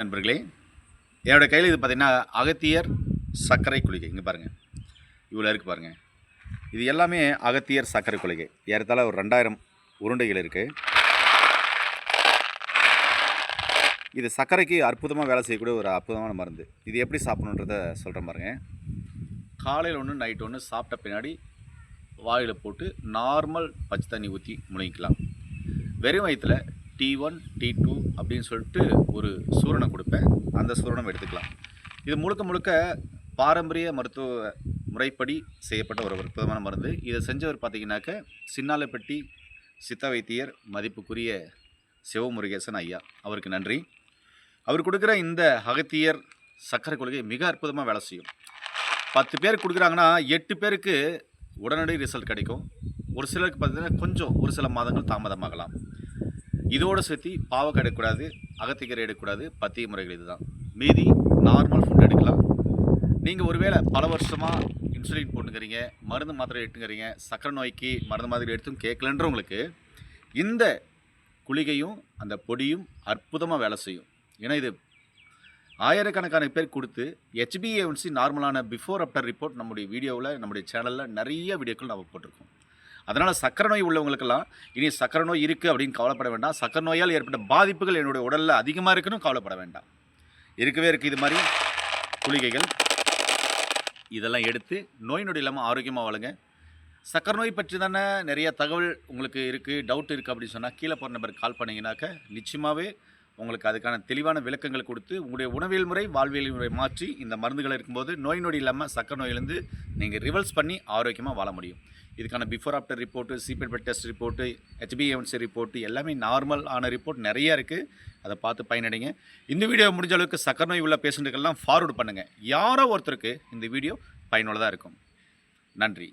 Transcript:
நண்பர்களே என்னோடய கையில் இது பார்த்திங்கன்னா அகத்தியர் சர்க்கரை குளிகை. இங்கே பாருங்கள் இவ்வளோ இருக்குது பாருங்கள் இது எல்லாமே அகத்தியர் சர்க்கரை குளிகை. ஏறத்தாழ ஒரு ரெண்டாயிரம் உருண்டைகள் இருக்குது இது சர்க்கரைக்கு அற்புதமாக வேலை செய்யக்கூடிய ஒரு அற்புதமான மருந்து. இது எப்படி சாப்பிடணுன்றத சொல்கிறேன் பாருங்கள் காலையில் ஒன்று நைட் ஒன்று சாப்பிட்ட பின்னாடி வாயில் போட்டு நார்மல் பச்சை தண்ணி ஊற்றி முழுங்கிக்கலாம். வெறும் வயிற்றில் டி ஒன் டி டூ அப்படின்னு சொல்லிட்டு ஒரு சூரணம் கொடுப்பேன். அந்த சூரணம் எடுத்துக்கலாம். இது முழுக்க முழுக்க பாரம்பரிய மருத்துவ முறைப்படி செய்யப்பட்ட ஒரு அற்புதமான மருந்து. இதை செஞ்சவர் பார்த்தீங்கன்னாக்க சின்னாலப்பட்டி சித்த வைத்தியர் மதிப்புக்குரிய சிவமுருகேசன் ஐயா. அவருக்கு நன்றி. அவர் கொடுக்குற இந்த அகத்தியர் சக்கரை கொள்கை மிக அற்புதமாக வேலை செய்யும். பத்து பேர் கொடுக்குறாங்கன்னா எட்டு பேருக்கு உடனடி ரிசல்ட் கிடைக்கும். ஒரு சிலருக்கு பார்த்தீங்கன்னா கொஞ்சம் ஒரு சில மாதங்கள் தாமதமாகலாம். இதோடு சேர்த்து பாவக்காய் எடுக்கக்கூடாது அகத்திக்கீரை எடுக்கக்கூடாது பத்திய முறைகள் இதுதான். மீதி நார்மல் ஃபுட் எடுக்கலாம். நீங்கள் ஒருவேளை பல வருஷமாக இன்சுலின் போட்டுக்கிறீங்க மருந்து மாத்திரை எடுத்துக்கிறீங்க சக்கரை நோய்க்கு மருந்து மாதிரி எடுத்தும் கேட்கலன்றவங்களுக்கு இந்த குளிகையும் அந்த பொடியும் அற்புதமாக வேலை செய்யும். ஏன்னா இது ஆயிரக்கணக்கான பேர் கொடுத்து ஹெச்பிஏஒன்சி நார்மலான பிஃபோர் ஆஃப்டர் ரிப்போர்ட் நம்முடைய வீடியோவில் நம்முடைய சேனலில் நிறைய வீடியோக்கள் நம்ம போட்டிருக்கோம். அதனால் சக்கரை நோய் உள்ளவங்களுக்கெல்லாம் இனி சக்கரை நோய் இருக்குது அப்படின்னு கவலைப்பட வேண்டாம். சக்கரை நோயால் ஏற்பட்ட பாதிப்புகள் என்னுடைய உடலில் அதிகமாக இருக்குன்னு கவலைப்பட வேண்டாம். இருக்கவே இருக்குது இது மாதிரி குளிகைகள். இதெல்லாம் எடுத்து நோய் நொடி இல்லாமல் ஆரோக்கியமாக வாழுங்க. சக்கரை நோய் பற்றி தானே நிறைய தகவல் உங்களுக்கு இருக்குது டவுட் இருக்குது அப்படின்னு சொன்னால் கீழே போகிற நம்பருக்கு கால் பண்ணிங்கனாக்க நிச்சயமாகவே உங்களுக்கு அதுக்கான தெளிவான விளக்கங்கள் கொடுத்து உங்களுடைய உணவியல் முறை வாழ்வியல் முறை மாற்றி இந்த மருந்துகள் இருக்கும்போது நோய் நொடி இல்லாமல் சக்கர நோயிலேருந்து நீங்கள் ரிவல்ஸ் பண்ணி ஆரோக்கியமாக வாழ முடியும். இதுக்கான பிஃபோர் ஆஃப்டர் ரிப்போர்ட்டு சிபிஎட் பெட் டெஸ்ட் ரிப்போர்ட்டு ஹெச்பிஎம்சி ரிப்போர்ட்டு எல்லாமே நார்மல் ஆன ரிப்போர்ட் நிறைய இருக்குது அதை பார்த்து பயனடைங்க. இந்த வீடியோ முடிஞ்ச அளவுக்கு சக்கரை நோய் உள்ள பேஷண்ட்டுக்கெல்லாம் ஃபார்வர்டு பண்ணுங்கள் யாரோ ஒருத்தருக்கு இந்த வீடியோ பயனுள்ளதாக இருக்கும். நன்றி.